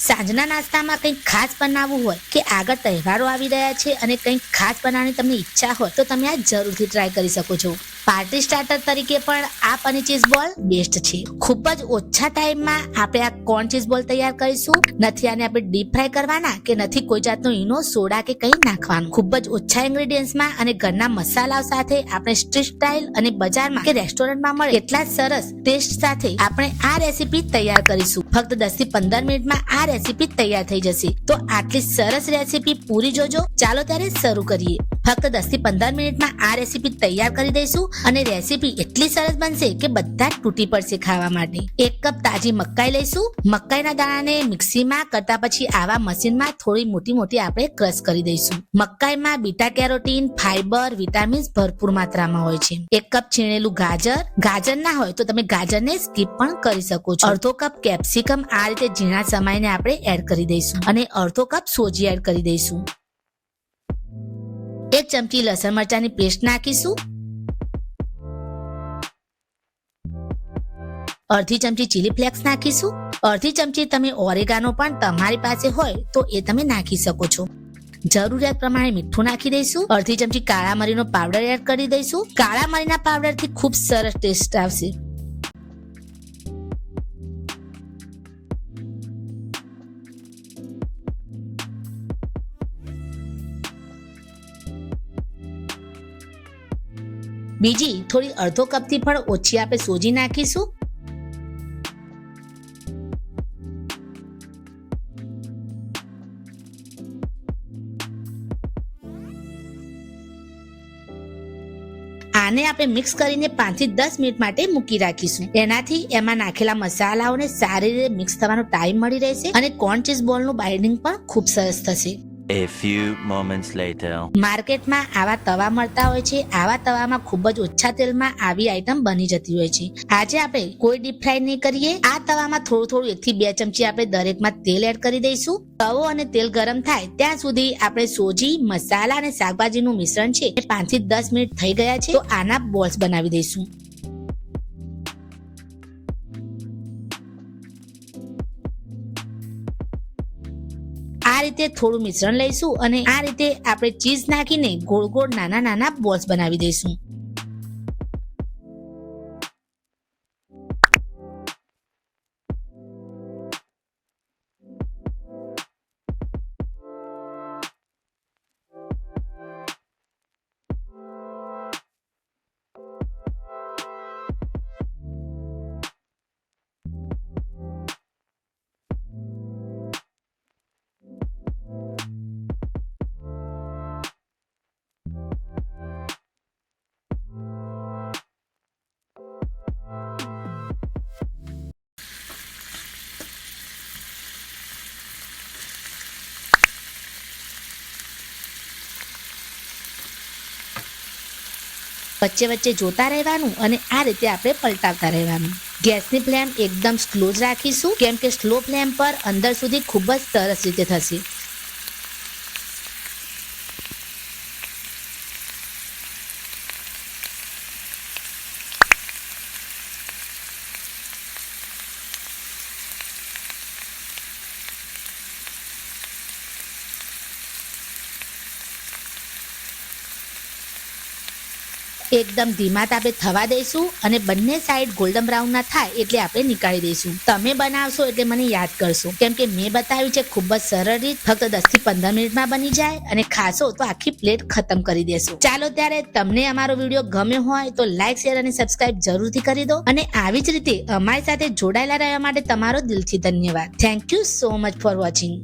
સાંજના નાસ્તામાં કંઈક ખાસ બનાવવું હોય કે આગળ તહેવારો આવી રહ્યા છે અને કંઈક ખાસ બનાવવાની તમને ઈચ્છા હોય, તો તમે આ જરૂરથી ટ્રાય કરી શકો છો. પાર્ટી સ્ટાર્ટર તરીકે પણ આ પનીર ચીઝ બોલ બેસ્ટ છે. ખૂબ જ ઓછા ટાઈમમાં આપણે આ કોર્ન ચીઝ બોલ તૈયાર કરીશું. નથી આને આપણે ડીપ ફ્રાય કરવાના કે નથી કોઈ જાતનો ઈનો સોડા કે કંઈ નાખવાનું. ખૂબ જ ઓછા ઇન્ગ્રેડિયન્ટ્સમાં અને ઘરના મસાલાઓ સાથે આપણે સ્ટ્રીટ સ્ટાઇલ અને બજારમાં કે રેસ્ટોરન્ટમાં મળે એટલા સરસ ટેસ્ટ સાથે આપણે આ રેસીપી તૈયાર કરીશું. ફક્ત દસથી પંદર મિનિટમાં આ રેસીપી તૈયાર થઈ જશે. તો આટલી સરસ રેસીપી પૂરી જોજો. ચાલો ત્યારે શરૂ કરીએ. ફક્ત દસથી પંદર મિનિટમાં આ રેસીપી તૈયાર કરી દઈશું અને રેસીપી એટલી સરસ બનશે કે બધા તૂટી પડશે ખાવા માટે. એક કપ તાજી મકાઈ લઈશું. મકાઈના દાણાને મિક્સીમાં કરતા પછી આવા મશીનમાં થોડી મોટી મોટી આપણે ક્રશ કરી દઈશું. મકાઈમાં બીટા કેરોટીન, ફાઈબર, વિટામિન્સ ભરપૂર માત્રામાં હોય છે. એક કપ છીણેલું ગાજર. ગાજર ના હોય તો તમે ગાજરને સ્કીપ પણ કરી શકો છો. અડધો કપ કેપ્સિકમ આ રીતે ઝીણા સમાઈને આપણે એડ કરી દઈશું. અને અડધો કપ સોજી એડ કરી દઈશું. ચમચી લસણ મરચાની પેસ્ટ નાખીશું. અડધી ચમચી ચીલી ફ્લેક્સ નાખીશું. અડધી ચમચી તમે ઓરેગાનો પણ તમારી પાસે હોય તો એ તમે નાખી શકો છો. જરૂરિયાત પ્રમાણે મીઠું નાખી દઈશું. અડધી ચમચી કાળા મરીનો પાવડર એડ કરી દઈશું. કાળા મરીના પાવડરથી ખૂબ સરસ ટેસ્ટ આવશે. બીજી, થોડી અડધો કપથી પણ ઓછી આપણે સોજી નાખીશું. આને આપણે મિક્સ કરીને પાંચથી દસ મિનિટ માટે મૂકી રાખીશું. એનાથી એમાં નાખેલા મસાલાઓને સારી રીતે મિક્સ થવાનો ટાઈમ મળી રહેશે અને કોર્ન ચીઝ બોલનું બાઇન્ડિંગ પણ ખૂબ સરસ થશે. A few moments later. માર્કેટમાં આવા તવા મળતા હોય છે. આવા તવામાં ખૂબ જ ઓછા તેલમાં આવી આઈટમ બની જતી હોય છે. આજે આપણે કોઈ ડીપ ફ્રાય નહીં કરીએ. આ તવામાં થોડું થોડું એકથી બે ચમચી આપણે દરેકમાં તેલ એડ કરી દઈશું. તવો અને તેલ ગરમ થાય ત્યાં સુધી આપણે સોજી, મસાલા અને શાકભાજીનું મિશ્રણ છે. એ પાંચથી દસ મિનિટ થઈ ગયા છે. તો આના બોલ્સ બનાવી દઈશું. આ રીતે થોડું મિશ્રણ લઈશું અને આ રીતે આપણે ચીઝ નાખીને ગોળ ગોળ નાના નાના બોલ્સ બનાવી દઈશું. વચ્ચે વચ્ચે જોતા રહેવાનું અને આ રીતે આપણે પલટાવતા રહેવાનું. ગેસની ફ્લેમ એકદમ સ્લો જ રાખીશું, કેમ કે સ્લો ફ્લેમ પર અંદર સુધી ખૂબ જ સરસ રીતે થશે. એકદમ ધીમા તાપે થવા દઈશું અને બંને સાઈડ ગોલ્ડન બ્રાઉન ના થાય એટલે આપણે નીકાળી દઈશું. તમે બનાવશો એટલે મને યાદ કરશો. કેમ કે મેં બતાવ્યું છે ખૂબ જ સરળ રીત, ફક્ત દસથી પંદર મિનિટમાં બની જાય અને ખાશો તો આખી પ્લેટ ખતમ કરી દેશો. ચાલો ત્યારે તમને અમારો વીડિયો ગમ્યો હોય તો લાઈક શેર અને સબસ્ક્રાઇબ જરૂરથી કરી દો અને આવી જ રીતે અમારી સાથે જોડાયેલા રહેવા માટે તમારો દિલથી ધન્યવાદ. Thank you so much for watching